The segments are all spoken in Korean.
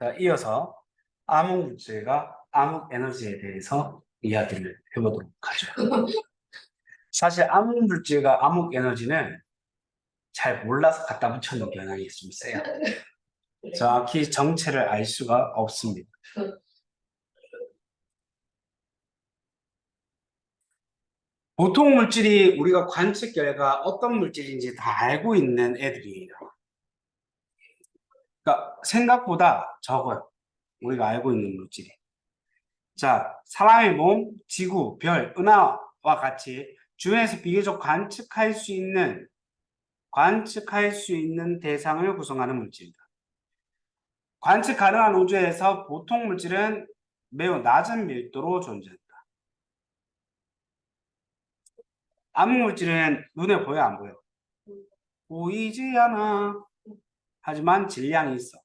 자, 이어서 암흑 물질과 암흑 에너지에 대해서 이야기를 해보도록 하죠. 사실 암흑 물질과 암흑 에너지는 잘 몰라서 갖다 붙여놓은 경향이 좀 세요. 정확히 정체를 알 수가 없습니다. 보통 물질이 우리가 관측 결과 어떤 물질인지 다 알고 있는 애들이에요. 그러니까 생각보다 적어요. 우리가 알고 있는 물질이. 자, 사람의 몸, 지구, 별, 은하와 같이 주변에서 비교적 관측할 수 있는 관측할 수 있는 대상을 구성하는 물질이다. 관측 가능한 우주에서 보통 물질은 매우 낮은 밀도로 존재한다. 암흑 물질은 눈에 보여 안 보여? 보이지 않아. 하지만 질량이 있어.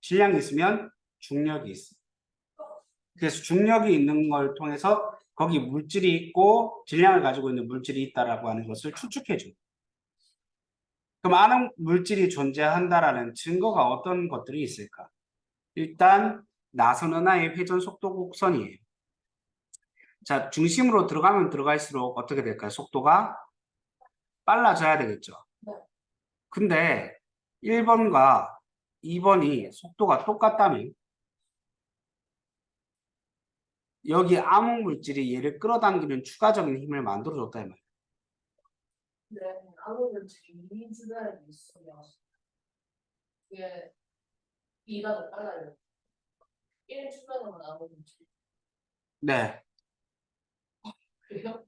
질량이 있으면 중력이 있어. 그래서 중력이 있는 걸 통해서 거기 물질이 있고 질량을 가지고 있는 물질이 있다라고 하는 것을 추측해 줘. 그럼 아는 물질이 존재한다라는 증거가 어떤 것들이 있을까? 일단 나선 은하의 회전 속도 곡선이에요. 자, 중심으로 들어가면 들어갈수록 어떻게 될까요? 속도가 빨라져야 되겠죠. 네. 근데 1번과 2번이 속도가 똑같다면 여기 암흑 물질이 얘를 끌어당기는 추가적인 힘을 만들어줬다 이 말이에요. 네, 아무래도 지금 이 주변에 있으면 이게 이가 더 빨라요. 1 주변으로 나오는 지 네. 그래요?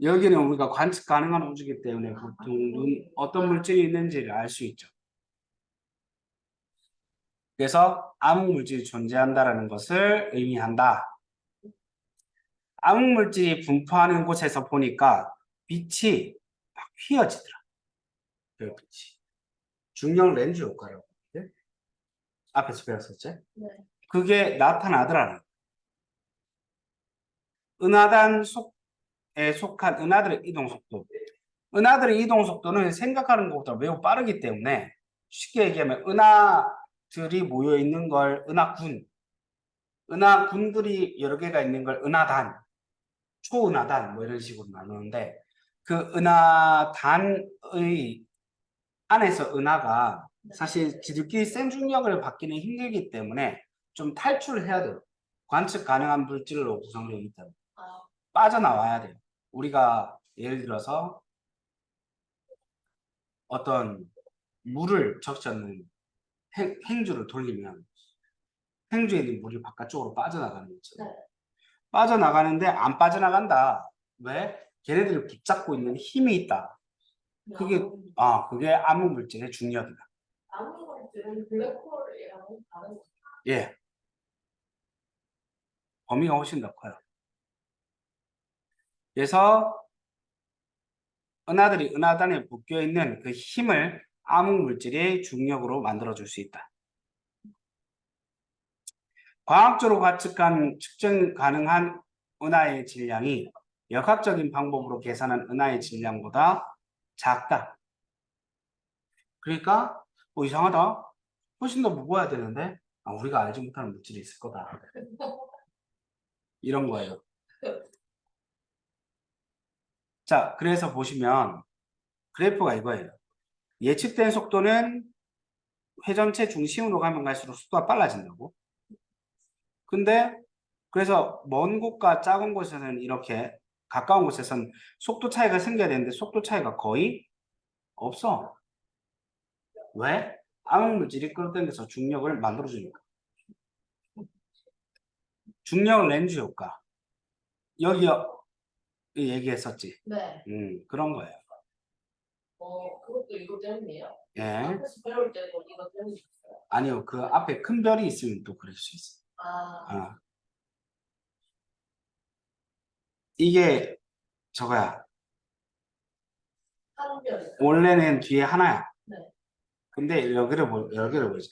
여기는 우리가 관측 가능한 우주이기 때문에 보통 눈, 어떤 물질이 있는지를 알 수 있죠. 그래서 암흑 물질이 존재한다라는 것을 의미한다. 암흑 물질이 분포하는 곳에서 보니까 빛이 막 휘어지더라. 별빛이. 중력 렌즈 효과라고 하는데 앞에서 배웠었지? 네. 그게 나타나더라는. 은하단 속에 속한 은하들의 이동 속도. 은하들의 이동 속도는 생각하는 것보다 매우 빠르기 때문에 쉽게 얘기하면 은하들이 모여 있는 걸 은하군, 은하군들이 여러 개가 있는 걸 은하단, 초은하단 뭐 이런 식으로 나누는데 그 은하단의 안에서 은하가 사실 지들끼리 센 중력을 받기는 힘들기 때문에 좀 탈출을 해야 돼요. 관측 가능한 물질로 구성되어 있다. 아, 빠져나와야 돼요. 우리가 예를 들어서 어떤 물을 적셔는 행, 행주를 돌리면 행주에 있는 물이 바깥쪽으로 빠져나가는 거죠. 네. 빠져나가는데 안 빠져나간다. 왜? 걔네들을 붙잡고 있는 힘이 있다. 그게- 아무- 아, 그게 암흑 물질의 중력이다. 아무 것들은 블랙홀이랑 다른 거. 예. 범위가 훨씬 더 커요. 그래서 은하들이 은하단에 묶여 있는 그 힘을 암흑 물질의 중력으로 만들어 줄 수 있다. 과학적으로 관측한 측정 가능한 은하의 질량이 역학적인 방법으로 계산한 은하의 질량보다 작다. 그러니까 뭐 이상하다. 훨씬 더 무거워야 되는데 아, 우리가 알지 못하는 물질이 있을 거다. 이런 거예요. 자, 그래서 보시면 그래프가 이거예요. 예측된 속도는 회전체 중심으로 가면 갈수록 속도가 빨라진다고. 근데 그래서 먼 곳과 작은 곳에서는 이렇게 가까운 곳에서는 속도 차이가 생겨야 되는데 속도 차이가 거의 없어. 왜? 암흑 물질이 끌어당겨서 중력을 만들어주니까. 중력 렌즈 효과. 여기 얘기했었지. 네. 음, 그런 거예요. 어, 그것도 이거 때문이에요. 예. 앞에서 배울 때도 이거 때문이었어요. 아니요, 그 앞에 큰 별이 있으면 또 그럴 수 있어. 아, 아. 이게 저거야. 한 별. 원래는 뒤에 하나야. 네. 근데 여기를 보, 여기를 보자.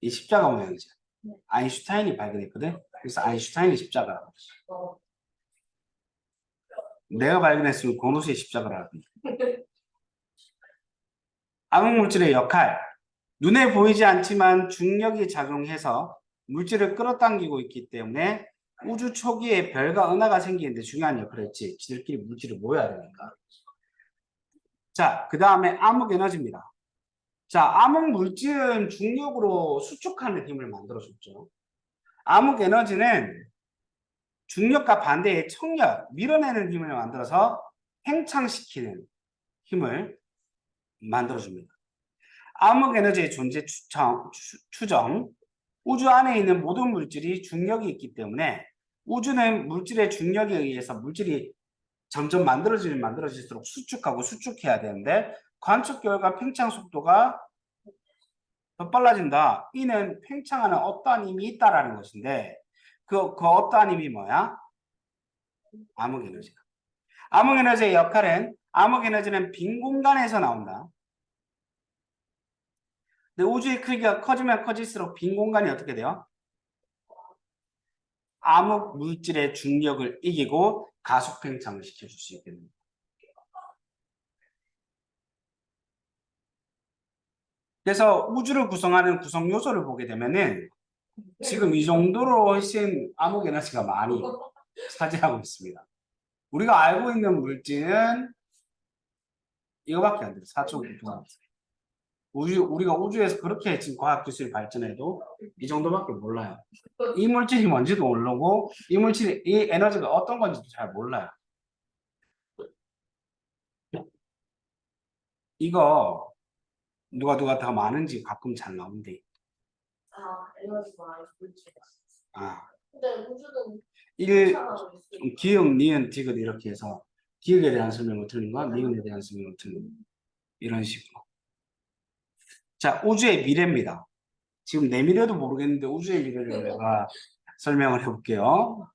이 십자가 모양이지. 네. 아인슈타인이 발견했거든. 그래서 아인슈타인의 십자가. 어, 내가 발견했으면 고노스의 십자가라고. 암흑 물질의 역할. 눈에 보이지 않지만 중력이 작용해서 물질을 끌어당기고 있기 때문에 우주 초기에 별과 은하가 생기는데 중요한 역할을 했지. 지들끼리 물질을 모여야 되니까. 자, 그 다음에 암흑 에너지입니다. 자, 암흑 물질은 중력으로 수축하는 힘을 만들어줬죠. 암흑 에너지는 중력과 반대의 청력, 밀어내는 힘을 만들어서 팽창시키는 힘을 만들어줍니다. 암흑 에너지의 존재 추정, 추- 추정, 우주 안에 있는 모든 물질이 중력이 있기 때문에 우주는 물질의 중력에 의해서 물질이 점점 만들어지면 만들어질수록 수축하고 수축해야 되는데 관측 결과 팽창 속도가 더 빨라진다. 이는 팽창하는 어떠한 힘이 있다라는 것인데 그, 그 힘이 뭐야? 암흑 에너지야. 암흑 에너지의 역할은 암흑 에너지는 빈 공간에서 나온다. 근데 우주의 크기가 커지면 커질수록 빈 공간이 어떻게 돼요? 암흑 물질의 중력을 이기고 가속 팽창을 시켜줄 수 됩니다. 그래서 우주를 구성하는 구성 요소를 보게 되면은 지금 이 정도로 훨씬 암흑 에너지가 많이 차지하고 있습니다. 우리가 알고 있는 물질은 이거밖에 안 돼요. 4초 동안. 우주, 우리가 우주에서 그렇게 지금 과학기술이 발전해도 이 정도밖에 몰라요. 이 물질이 뭔지도 모르고 이 물질이 이 에너지가 어떤 건지도 잘 몰라요. 이거 누가 누가 더 많은지 가끔 잘 나온대. 아, 물질. 아, 근데 우주는 일. 기역, 니은, 디귿 이렇게 해서 기역에 대한 설명을 드는 거, 니은에 대한 설명을 드는 거. 이런 식으로. 자, 우주의 미래입니다. 지금 내 미래도 모르겠는데 우주의 미래를 내가 설명을 해볼게요.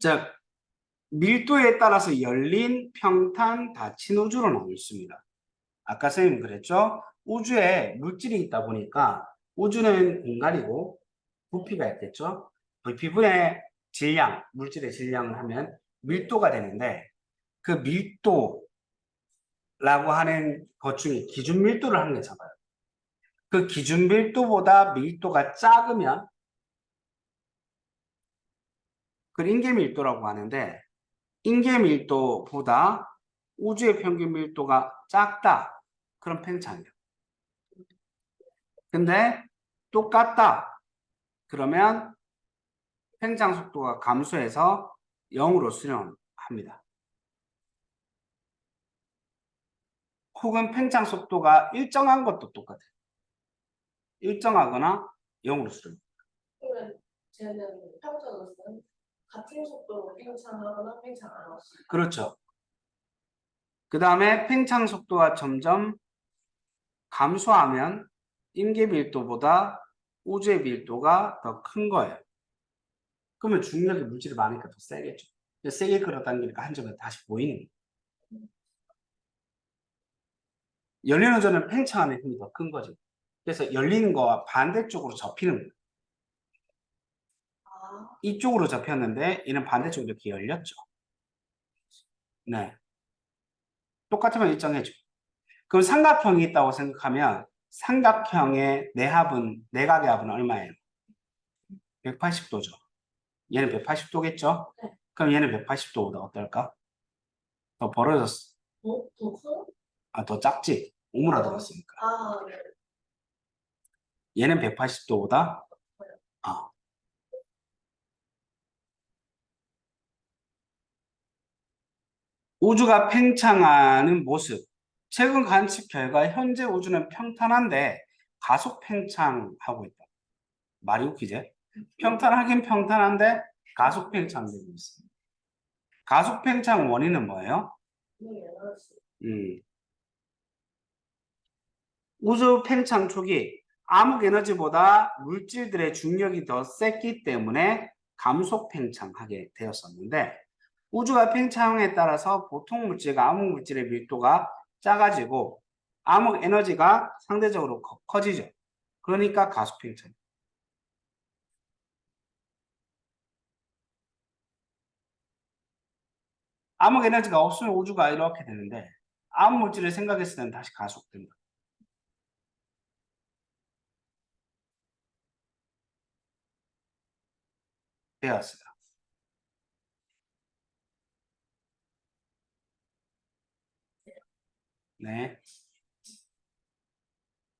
자, 밀도에 따라서 열린, 평탄, 닫힌 우주로 나눠 있습니다. 아까 선생님 그랬죠? 우주에 물질이 있다 보니까 우주는 공간이고 부피가 있겠죠? 부피분의 질량, 물질의 질량을 하면 밀도가 되는데 그 밀도라고 하는 것 중에 기준 밀도를 한개 잡아요. 그 기준 밀도보다 밀도가 작으면 그걸 인계 밀도라고 하는데 인계 밀도보다 우주의 평균 밀도가 작다. 그럼 팽창이에요. 근데 똑같다. 그러면 팽창 속도가 감소해서 0으로 수렴합니다. 혹은 팽창 속도가 일정한 것도 똑같아요. 일정하거나 0으로 수렴. 그러면 쟤는 평전으로는 같은 속도로 팽창하거나 팽창 안 하고. 그렇죠. 그 다음에 팽창 속도가 점점 감소하면 임계 밀도보다 우주의 밀도가 더 큰 거예요. 그러면 중력이 물질이 많으니까 더 세겠죠. 세게 끌어당기니까 한 점에 다시 보이는. 열리는 점은 팽창하는 힘이 더 큰 거죠. 그래서 열리는 거와 반대쪽으로 접히는 거예요. 아, 이쪽으로 접혔는데 얘는 반대쪽으로 이렇게 열렸죠. 네. 똑같으면 일정해져. 그럼 삼각형이 있다고 생각하면 삼각형의 내합은 내각의 합은 얼마예요? 180도죠. 얘는 180도겠죠? 네. 그럼 얘는 180도보다 어떨까? 더 벌어졌어. 더, 더 커? 아, 더 작지? 오므라들었으니까. 아, 네. 얘는 180도보다 아. 우주가 팽창하는 모습. 최근 관측 결과 현재 우주는 평탄한데 가속 팽창하고 있다. 말이 웃기지? 평탄하긴 평탄한데 가속 팽창되고 있습니다. 가속 팽창 원인은 뭐예요? 음. 우주 팽창 초기 암흑 에너지보다 물질들의 중력이 더 셌기 때문에 감속 팽창하게 되었었는데 우주가 팽창에 따라서 보통 물질과 암흑 물질의 밀도가 작아지고 암흑 에너지가 상대적으로 커지죠. 그러니까 가속 팽창. 암흑 에너지가 없으면 우주가 이렇게 되는데 암흑 물질을 생각했을 때는 다시 가속됩니다. 되었어요. 네.